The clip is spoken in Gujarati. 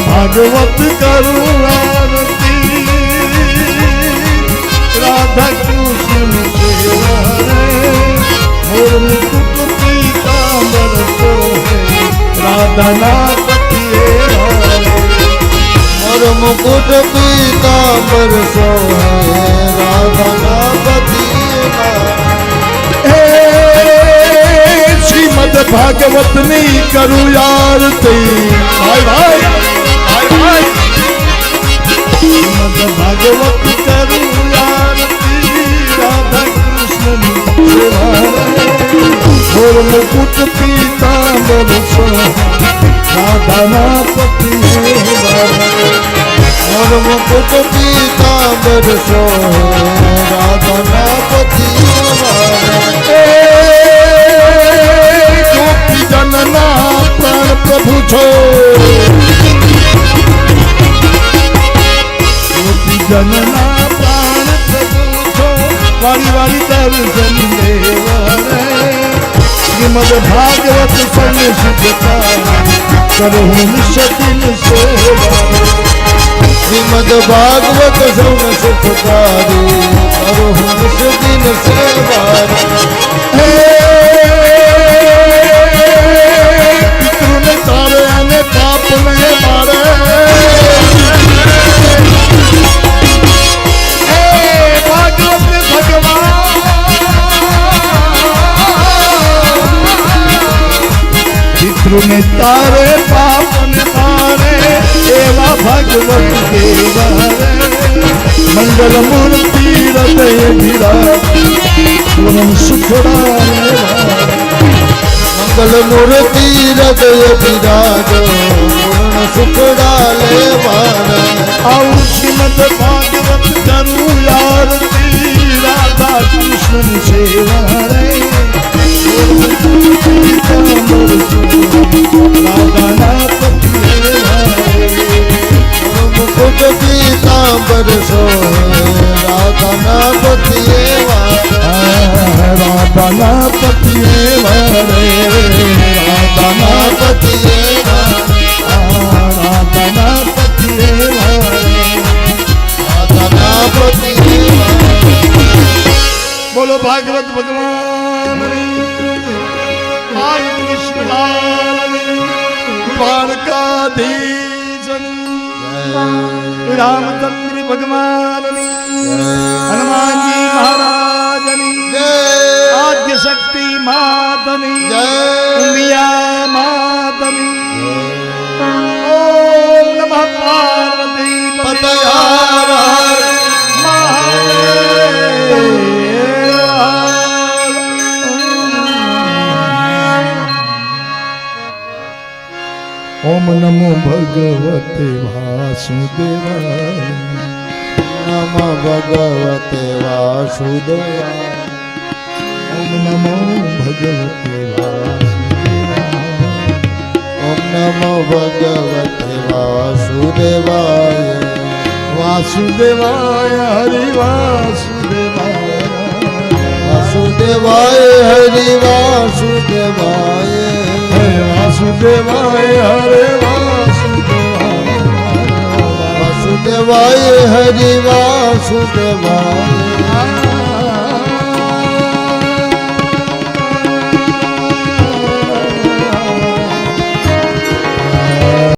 ભાગવત કરું આરતી રાધા કૃષ્ણ મોર મુકુટ પીતાંબર તો રાધાના શ્રીમદ ભાગવતની કરું આરતી ભાઈ ભાઈ શ્રીમદ ભાગવત કરું આરતી રાધા કૃષ્ણની સેવા મોર જનના પ્રાણ પ્રભુ છો વારી વારી દર્શન દેવા રે શ્રીમદ ભાગવત સંગ સુખતા કરહું સદિન સેવા શ્રીમદ ભાગવત સંગ સુખકારી કરો પિતૃને તારે પાપને મારે એવા ભગવત દેવા મંગલ મૂર્તિ હૃદય વિરા પૂર્ણ સુખડા મંગલ મૂર્તિ હૃદય બિરાજો પૂર્ણ સુખડા લેવાના આવું શ્રીમદ ભાગવત કરું આરતી રાધા કૃષ્ણ સેવા રે. રાધાના પતિએ રાધાના પતિએ રે રાધાના રાધાના પતિએ રાધાના પતિએ બોલો ભાગવત ભગવાન દ્વારકાધીશ રામચંદ્ર ભગવાન હનુમાનજી મહારાજની જય આદ્ય શક્તિ માતની જય ઉમિયા માતની ઓમ નમઃ પાર્વતી પતયા ઓમ નમો ભગવતે વાસુદેવાય ભગવતે વાસુદેવાય ઓમ નમો ભગવતે વાસુદેવાય ઓમ નમો ભગવતે વાસુદેવાય. વાસુદેવાય હરિ વાસુદેવાય. વાસુદેવાય હરિ વાસુદેવાય. વાસુદેવાય હરે વાસુદેવાય હરિ વાસુદેવાય